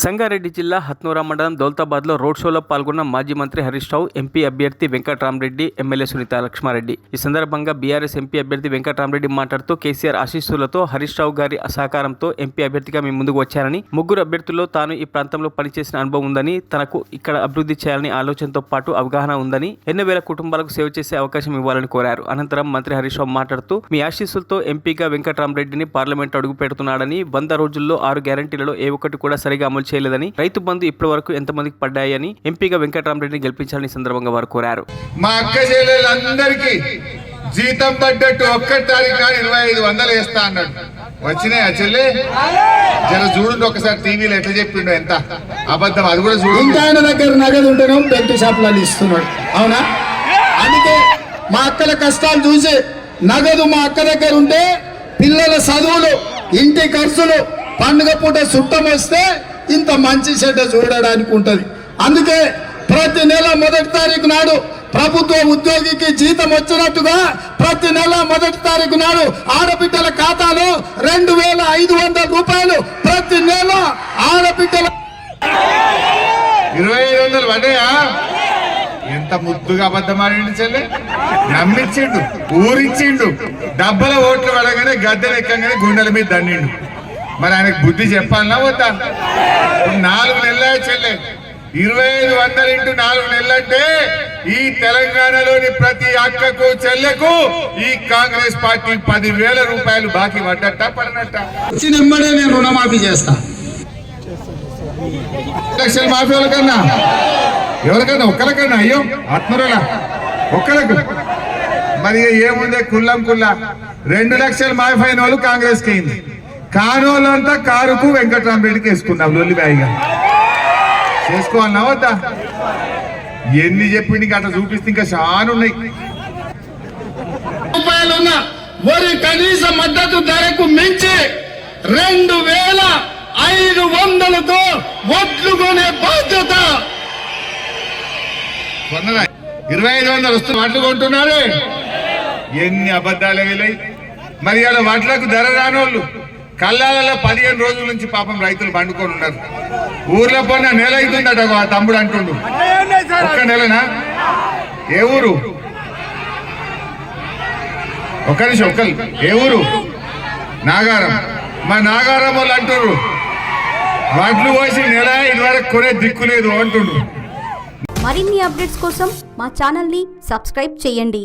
సంగారెడ్డి జిల్లా హత్నూరా మండలం దౌలతాబాద్లో రోడ్ షోలో పాల్గొన్న మాజీ మంత్రి హరీష్ రావు ఎంపీ అభ్యర్థి వెంకటరామరెడ్డి ఎమ్మెల్యే సునీత లక్ష్మారెడ్డి. ఈ సందర్భంగా బీఆర్ఎస్ ఎంపీ అభ్యర్థి వెంకటరామరెడ్డి మాట్లాడుతూ కేసీఆర్ ఆశీస్సులతో హరీష్ రావు గారి సహకారంతో ఎంపీ అభ్యర్థిగా మీ ముందుకు వచ్చారని ముగ్గురు అభ్యర్థుల్లో తాను ఈ ప్రాంతంలో పనిచేసిన అనుభవం ఉందని తనకు ఇక్కడ అభివృద్ధి చేయాలని ఆలోచనతో పాటు అవగాహన ఉందని ఎన్నో వేల కుటుంబాలకు సేవ చేసే అవకాశం ఇవ్వాలని కోరారు. అనంతరం మంత్రి హరీష్ రావు మాట్లాడుతూ మీ ఆశీస్సులతో ఎంపీగా వెంకటరామరెడ్డిని పార్లమెంట్ అడుగు పెడుతున్నాడని వంద రోజుల్లో ఆరు గ్యారంటీలలో ఏ ఒక్కటి కూడా సరిగా అమలు చేయలేదని రైతు బంధు ఇప్పటి వరకు ఎంతమందికి పడ్డాయని ఎంపీగా వెంకట్రామరెడ్డిని గెలిపించాలని సందర్భంగా వారు కోరారు. మా అక్క చెల్లెలందరికీ జీతం పడ్డట్టు ఒక్కటి తారీఖు ఇరవై ఐదు వందలు వేస్తా అన్నాడు. వచ్చినాయి ఆ చెల్లె? జర చూడండి ఒకసారి టీవీలో ఎట్లా చెప్పిండు ఎంత అబద్ధం అది కూడా చూడండి. ఇంకా ఆయన దగ్గర నగదు ఉంటేనే బెల్ట్ షాపులలో ఇస్తున్నాడు. అవునా? అందుకే మా అక్కల కష్టాలు చూసి నగదు మా అక్క దగ్గర ఉంటే పిల్లల చదువులు ఇంటి ఖర్చులు పండుగ పూట చుట్టం వస్తే ఇంత మంచి చెడ్డ చూడడానికి ఉంటుంది. అందుకే ప్రతి నెల మొదటి తారీఖు నాడు ప్రభుత్వ ఉద్యోగికి జీతం వచ్చినట్టుగా ప్రతి నెల మొదటి తారీఖు నాడు ఆడబిడ్డల ఖాతాలో రెండు వేల ఐదు వందల రూపాయలు ప్రతి నెల ఆడబిడ్డల ఇరవై ఐదు వందలు పడ్డాయా? ఎంత ముద్దుగా అబద్ధం ఆడిండు చెల్లె. నమ్మించిండు ఊరించిండు డబ్బల ఓట్లు పడగానే గద్దెలు ఎక్కగానే గుండెల మీద దండిండు. మరి ఆయనకు బుద్ధి చెప్పాలన్నా వద్దా? నాలుగు నెలలే చెల్లె. ఇరవై ఐదు వందలు ఇంటూ నాలుగు నెలలంటే ఈ తెలంగాణలోని ప్రతి అక్కకు చెల్లెకు ఈ కాంగ్రెస్ పార్టీ పదివేల రూపాయలు బాకీ పడ్డట్ట పడినట్ట? నేను రుణమాఫీ చేస్తా. లక్షల మాఫీ ఎవరికన్నా ఎవరికన్నా? ఒక్కరికన్నా అయ్యో ఆత్మరులా ఒక్కరికి మరి ఏముంది? కుల్లం కుల్లా. రెండు లక్షల మాఫీ అయిన వాళ్ళు కాంగ్రెస్కి అయింది. కానోళ్ళంతా కారుకు వెంకట్రామరెడ్డికి వేసుకుందాం లొల్లిబాయిగా చేసుకోవాలన్నా వద్దా ఎన్ని చెప్పింది ఇంకా అట్లా చూపిస్తే ఇంకా చాలా ఉన్నాయి. వరి కనీస మద్దతు ధరకు మించి రెండు వేల ఐదు వందలతో ఒట్లు కొనే బాధ్యత. ఇరవై ఐదు వందలు వస్తున్న వడ్లు కొంటున్నారే? ఎన్ని అబద్ధాలు వెళ్ళాయి మరి ఇలా వడ్లకు ధర రానోళ్ళు. కళ్ళాలలో పదిహేను రోజుల నుంచి పాపం రైతులు పండుకొని ఉన్నారు. ఊర్లో పోయిన నెల అవుతుందట ఆ తమ్ముడు అంటుండు. ఒక్క నెలనా? ఏ ఊరు? ఒక్క నిమిషం ఒక్కరు ఏ ఊరు? నాగారం. మా నాగారం వాళ్ళు అంటున్నారు వడ్లు పోసి నెల ఇదివరకు కొనే దిక్కు లేదు అంటుండ్రు. మరిన్ని అప్డేట్స్ కోసం మా ఛానల్ని సబ్స్క్రైబ్ చేయండి.